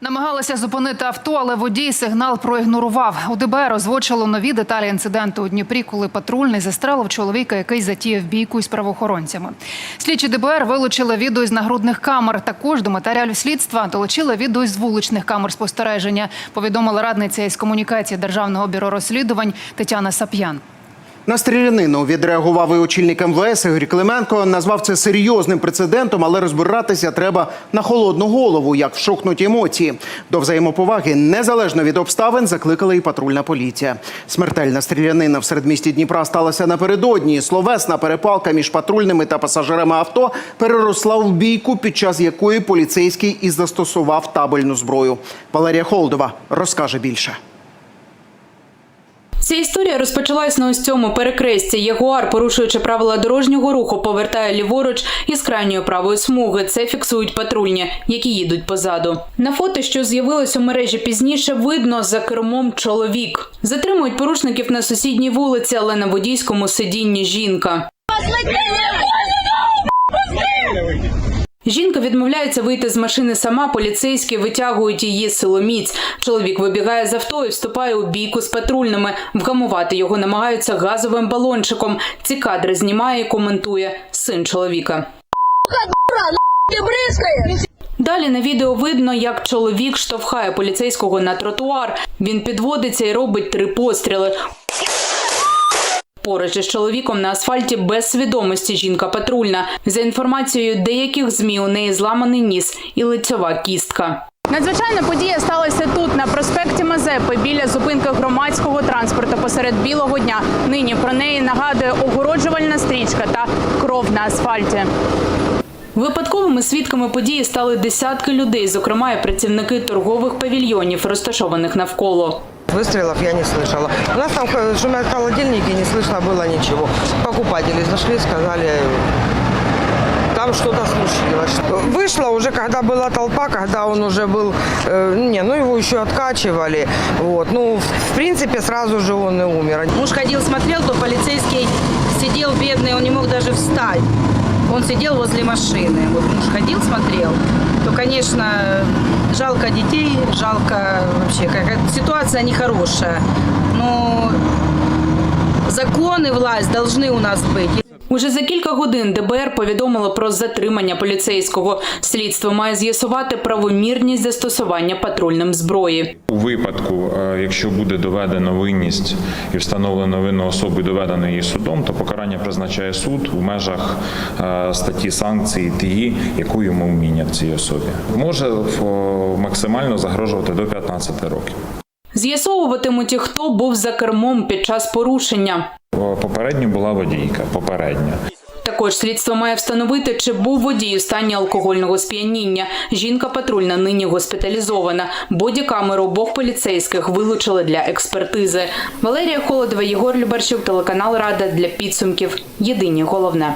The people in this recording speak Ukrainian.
Намагалися зупинити авто, але водій сигнал проігнорував. У ДБР озвучило нові деталі інциденту у Дніпрі, коли патрульний застрелив чоловіка, який затіяв бійку із правоохоронцями. Слідчі ДБР вилучили відео із нагрудних камер. Також до матеріалів слідства долучили відео із вуличних камер спостереження. Повідомила радниця із комунікації Державного бюро розслідувань Тетяна Сап'ян. На стрілянину відреагував і очільник МВС Ігор Клименко. Назвав це серйозним прецедентом, але розбиратися треба на холодну голову, як вшокнуть емоції. До взаємоповаги незалежно від обставин закликала і патрульна поліція. Смертельна стрілянина в середмісті Дніпра сталася напередодні. Словесна перепалка між патрульними та пасажирами авто переросла в бійку, під час якої поліцейський і застосував табельну зброю. Валерія Холдова розкаже більше. Ця історія розпочалась на ось цьому перекресті. Ягуар, порушуючи правила дорожнього руху, повертає ліворуч із крайньої правої смуги. Це фіксують патрульні, які їдуть позаду. На фото, що з'явилось у мережі пізніше, видно за кермом чоловік. Затримують порушників на сусідній вулиці, але на водійському сидінні жінка. Жінка відмовляється вийти з машини сама. Поліцейські витягують її силоміць. Чоловік вибігає з авто і вступає у бійку з патрульними. Вгамувати його намагаються газовим балончиком. Ці кадри знімає і коментує син чоловіка. Далі на відео видно, як чоловік штовхає поліцейського на тротуар. Він підводиться і робить три постріли. Поруч із чоловіком на асфальті без свідомості жінка патрульна. За інформацією деяких змі у неї зламаний ніс і лицьова кістка. Надзвичайна подія сталася тут, на проспекті Мазепи, біля зупинки громадського транспорту посеред білого дня. Нині про неї нагадує огороджувальна стрічка та кров на асфальті. Випадковими свідками події стали десятки людей, зокрема і працівники торгових павільйонів, розташованих навколо. Выстрелов я не слышала. У нас там шумят холодильники, не слышно было ничего. Покупатели зашли, сказали, там что-то случилось. Вышло уже, когда была толпа, когда он уже был, э, не, ну его еще откачивали. Вот. Ну, в в принципе, сразу же он и умер. Муж ходил, смотрел, то полицейский сидел бедный, он не мог даже встать. Он сидел возле машины. Вот муж ходил, смотрел. То, конечно, жалко детей, жалко вообще. Какая ситуация нехорошая. Но законы власть должны у нас быть. Уже за кілька годин ДБР повідомило про затримання поліцейського. Слідство має з'ясувати правомірність застосування патрульним зброї. У випадку, е, якщо буде доведено винність і встановлено винну особу і доведено її судом, то покарання призначає суд у межах е, статті санкції тієї, яку йому вмінять цій особі. Може е, максимально загрожувати до 15 років. З'ясовуватимуть, хто був за кермом під час порушення. Попередньо була водійка. Попередньо. Також слідство має встановити, чи був водій у стані алкогольного сп'яніння. Жінка патрульна нині госпіталізована. Бодікамеру обох поліцейських вилучили для експертизи. Валерія Холодова, Єгор Любарчук, телеканал Рада для підсумків. Єдині головне.